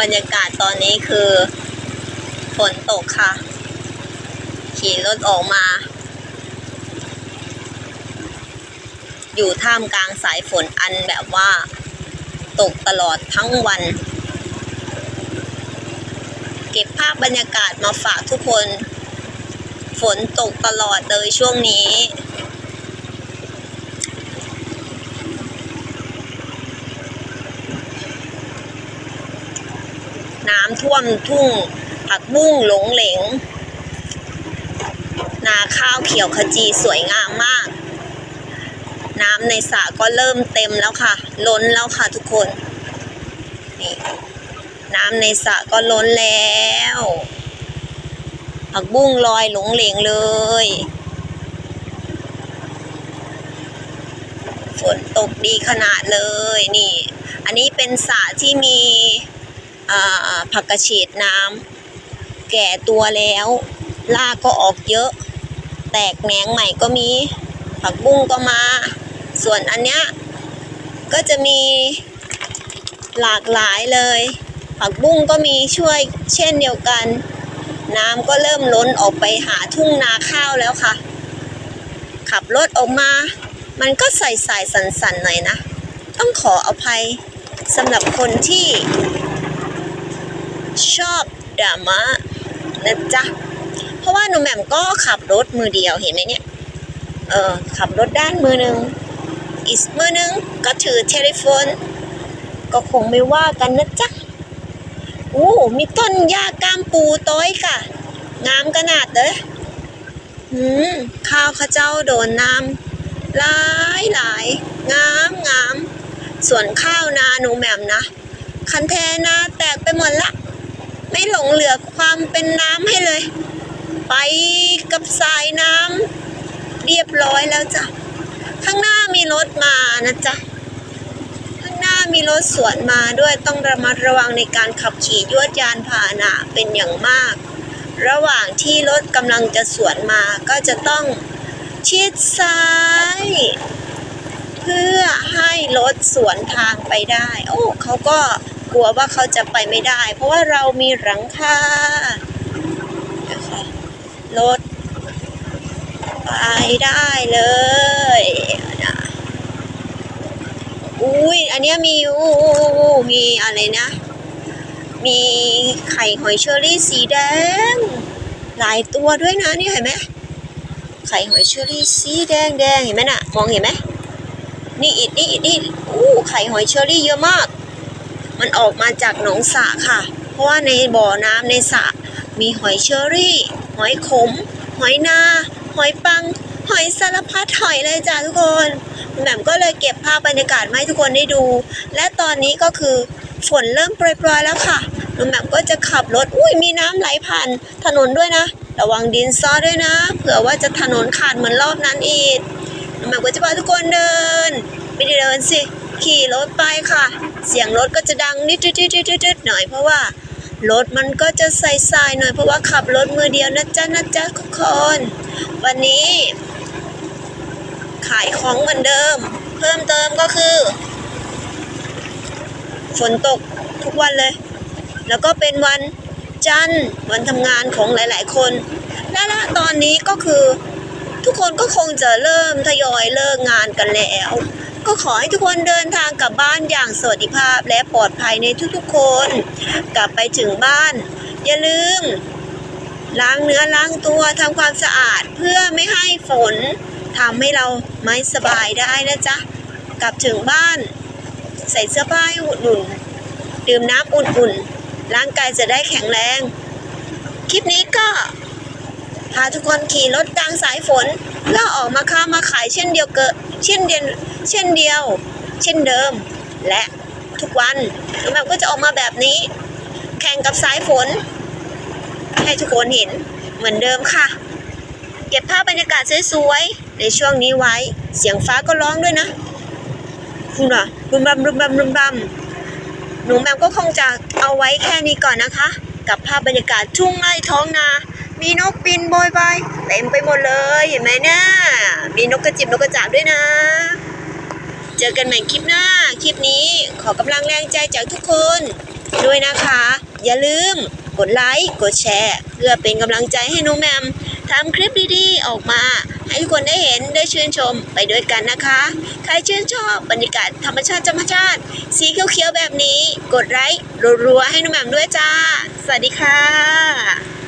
บรรยากาศตอนนี้คือ ฝนตกค่ะ ขี่รถออกมา อยู่ท่ามกลางสายฝนอันแบบว่า ตกตลอดทั้งวัน เก็บภาพบรรยากาศมาฝากทุกคน ฝนตกตลอดเลยช่วงนี้ น้ำ ท่วมทุ่งผักบุ้งหลงเหลง นาข้าวเขียวขจีสวยงามมาก น้ำในสระก็เริ่มเต็มแล้วค่ะ ล้นแล้วค่ะทุกคนนี่น้ำในสระก็ล้นแล้วผักบุ้งลอยหลงเหลงเลย ฝนตกดีขนาดเลยนี่ อันนี้เป็นสระที่มี ผักกระเฉดน้ำแก่ตัวแล้วรากก็ออกเยอะ แตกแหนงใหม่ก็มี ผักบุ้งก็มา ส่วนอันเนี้ยก็จะมีหลากหลายเลย ผักบุ้งก็มีช่วยเช่นเดียวกัน น้ำก็เริ่มล้นออกไปหาทุ่งนาข้าวแล้วค่ะ ขับรถออกมา มันก็ใส่สายสันๆหน่อยนะ ต้องขออภัยสำหรับคนที่ ชอบดราม่านะจ๊ะ เพราะว่าหนูแหม่มก็ขับรถมือเดียวเห็นไหมเนี่ย เออขับรถด้านมือหนึ่งอีกมือหนึ่งก็ถือเทเลโฟนก็คงไม่ว่ากันนะจ๊ะอู้มีต้นหญ้ากามปูต้อยค่ะงามขนาดเลยหืมข้าวข้าเจ้าโดนน้ำหลายหลายงามงามส่วนข้าวนาหนูแหม่มนะ คันแทนาแตกไปหมดละ ไม่หลงเหลือความเป็นน้ำให้เลย ไปกับสายน้ำเรียบร้อยแล้วจ้ะ ข้างหน้ามีรถมานะจ๊ะ ข้างหน้ามีรถสวนมาด้วยต้องระมัดระวังในการขับขี่ยวดยานพาหนะเป็นอย่างมาก ระหว่างที่รถกำลังจะสวนมาก็จะต้องชิดซ้าย เพื่อให้รถสวนทางไปได้ โอ้เขาก็ กลัวว่าเขาจะไปไม่ได้ เพราะว่าเรามีหลังคานะคะรถไปได้เลยนะอุ้ยอันเนี้ยมีอู้มีอะไรนะ มีไข่หอยเชอรี่สีแดง หลายตัวด้วยนะนี่เห็นไหมไข่หอยเชอรี่สีแดงแดงเห็นไหมน่ะมองเห็นไหมนี่อีกนี่อีกนี่อู้ไข่หอยเชอรี่เยอะมาก มันออกมาจากหนองสระค่ะ เพราะว่าในบ่อน้ำในสระมีหอยเชอรี่ หอยขม หอยนา หอยปัง หอยสารพัดหอยเลยจ้าทุกคนแหม่มก็เลยเก็บภาพบรรยากาศมาให้ทุกคนได้ดู และตอนนี้ก็คือฝนเริ่มโปรยๆแล้วค่ะหนูแหม่มก็จะขับรถ อุ้ยมีน้ำไหลผ่านถนนด้วยนะ ระวังดินซ้อด้วยนะ เผื่อว่าจะถนนขาดเหมือนรอบนั้นอีกหนูแหม่มก็จะพาทุกคนเดิน ไม่ได้เดินสิ ขี่รถไปค่ะ เสียงรถก็จะดังนิดๆๆๆหน่อยเพราะว่ารถมันก็จะใส่ๆหน่อยเพราะว่าขับรถมือเดียวนะจ๊ะนะจ๊ะทุกคน วันนี้ ขายของเหมือนเดิม เพิ่มเติมก็คือ ฝนตกทุกวันเลย แล้วก็เป็นวันจันทร์วันทำงานของหลาย ๆ คน และละตอนนี้ก็คือ ทุกคนก็คงจะเริ่มทยอยเลิกงานกันแล้ว ก็ขอให้ทุกคนเดินทางกลับบ้านอย่างสวัสดิภาพและปลอดภัยในทุกๆคน กลับไปถึงบ้าน อย่าลืม ล้างเนื้อล้างตัวทำความสะอาดเพื่อไม่ให้ฝนทำให้เราไม่สบายได้นะจ๊ะ กลับถึงบ้าน ใส่เสื้อผ้าให้อุ่นๆดื่มน้ำอุ่นๆ ร่างกายจะได้แข็งแรง คลิปนี้ก็ พาทุกคนขี่รถกลางสายฝนเพื่อออกมาค้ามาขายเช่นเดียวเกนเช่นเดียวเช่นเดียว เช่นเดิม และทุกวันน้องแหม่มก็จะออกมาแบบนี้ แข่งกับสายฝน ให้ทุกคนเห็นเหมือนเดิมค่ะ เก็บภาพบรรยากาศสวยๆในช่วงนี้ไว้ เสียงฟ้าก็ร้องด้วยนะคุณอะรุมรำรุมรำรุมรำหนูแมมก็คงจะเอาไว้แค่นี้ก่อนนะคะ กับภาพบรรยากาศทุ่งไร่ท้องนา มีนกบินโบยบายเต็มไปหมดเลยเห็นไหมนี่ยมีนกกระจิบนกกระจาบด้วยนะ เจอกันใหม่คลิปหน้า คลิปนี้ขอกำลังแรงใจจากทุกคน ด้วยนะคะ อย่าลืมกดไลค์กดแชร์ เพื่อเป็นกำลังใจให้น้องแมมทำคลิปดีๆ ออกมา ให้ทุกคนได้เห็นได้ชื่นชมไปด้วยกันนะคะ ใครชื่นชอบบรรยากาศธรรมชาติธรรมชาติ สีเขียวๆแบบนี้ กดไลค์รัวๆให้น้องแมมด้วยจ้า สวัสดีค่ะ